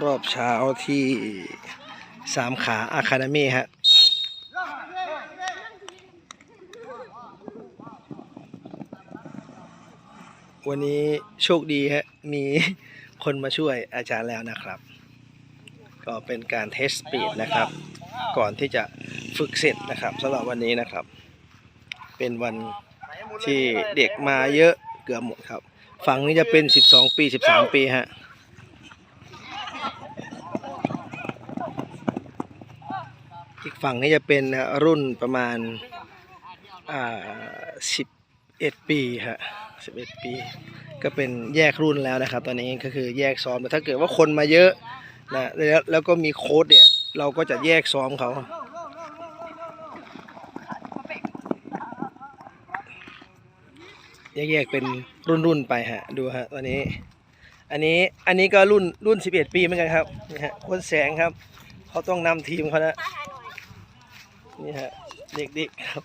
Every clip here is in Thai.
รอบเช้าที่สามขาอาคาเดมี่ฮะวันนี้โชคดีฮะมีคนมาช่วยอาจารย์แล้วนะครับ ก็เป็นการเทสสปีดนะครับ ก่อนที่จะฝึกเสร็จนะครับสำหรับวันนี้นะครับ เป็นวันที่เด็กมาเยอะเกือบหมดครับ ฝั่งนี้จะเป็น 12 ปี 13 ปีฮะ อีกฝั่งนี้จะเป็นรุ่นประมาณอ่า11ปีฮะ11ปี ก็เป็นแยกรุ่นแล้วนะครับ ตอนนี้ก็คือแยกซ้อมแต่ถ้าเกิดว่าคนมาเยอะนะแล้วแล้วก็มีโค้ดเนี่ย เราก็จะแยกซ้อมเขาแยกๆเป็นรุ่นๆไปฮะดูฮะตอนนี้ อันนี้อันนี้ก็รุ่นรุ่น 11 ปีเหมือนกันครับนี่ฮะคนแสงครับเขาต้องนำทีมเขานะ นี่ฮะ เด็กๆครับ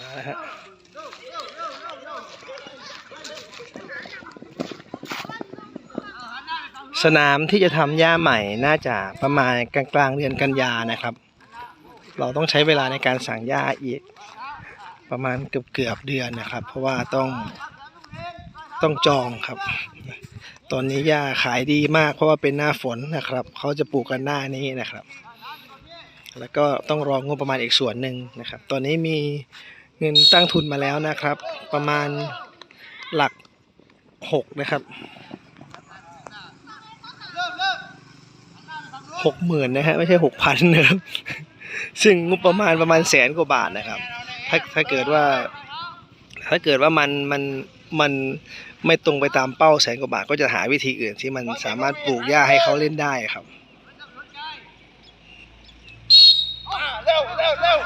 มาแล้วฮะสนามที่จะทำหญ้าใหม่น่าจะประมาณกลางกลางๆเดือนกันยานะครับ เราต้องใช้เวลาในการสั่งหญ้าอีก ประมาณเกือบเกือบเดือนนะครับ เพราะว่าต้องต้องจองครับ ตอนนี้หญ้าขายดีมาก เพราะว่าเป็นหน้าฝนนะครับเขาจะปลูกกันหน้านี้นะครับ แล้วก็ต้องรองบประมาณอีกส่วนหนึ่งนะครับ ตอนนี้มีเงินตั้งทุนมาแล้วนะครับ ประมาณหลักหกนะครับหกหมื่นนะฮะไม่ใช่หกพันนะครับซึ่งงบประมาณประมาณแสนกว่าบาทนะครับ ถ้าถ้าเกิดว่า ถ้าเกิดว่ามันมันมันไม่ตรงไปตามเป้าแสนกว่าบาทก็จะหาวิธีอื่นที่มันสามารถปลูกหญ้าให้เขาเล่นได้ครับเร็วเร็วเร็ว